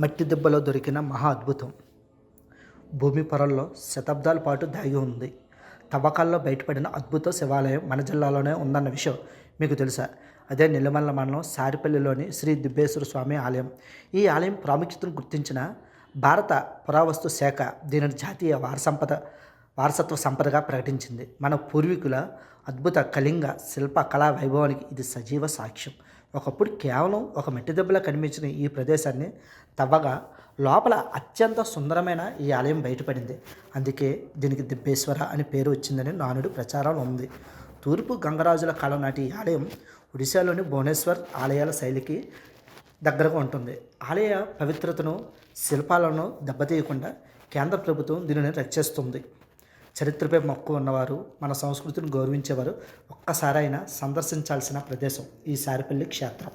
మట్టి దెబ్బలో దొరికిన మహా అద్భుతం. భూమి పొరల్లో శతాబ్దాల పాటు దాగి ఉంది. తవ్వకాల్లో బయటపడిన అద్భుత శివాలయం మన జిల్లాలోనే ఉందన్న విషయం మీకు తెలుసా? అదే నిలమల్ల మండలం సారిపల్లిలోని శ్రీ దిబ్బేశ్వర స్వామి ఆలయం. ఈ ఆలయం ప్రాముఖ్యతను గుర్తించిన భారత పురావస్తు శాఖ దీనిని జాతీయ వారసంపద వారసత్వ సంపదగా ప్రకటించింది. మన పూర్వీకుల అద్భుత కళింగ శిల్ప కళా వైభవానికి ఇది సజీవ సాక్ష్యం. ఒకప్పుడు కేవలం ఒక మట్టి దెబ్బలా కనిపించిన ఈ ప్రదేశాన్ని తవ్వగా లోపల అత్యంత సుందరమైన ఈ ఆలయం బయటపడింది. అందుకే దీనికి దిబ్బేశ్వర అని పేరు వచ్చిందని నానుడి ప్రచారంలో ఉంది. తూర్పు గంగరాజుల కాలం నాటి ఈ ఆలయం ఒడిశాలోని భువనేశ్వర్ ఆలయాల శైలికి దగ్గరగా ఉంటుంది. ఆలయ పవిత్రతను శిల్పాలను దెబ్బతీయకుండా కేంద్ర ప్రభుత్వం దీనిని రక్షిస్తుంది. చరిత్రపై మక్కువ ఉన్నవారు మన సంస్కృతిని గౌరవించేవారు ఒక్కసారైనా సందర్శించాల్సిన ప్రదేశం ఈ సారిపల్లి క్షేత్రం.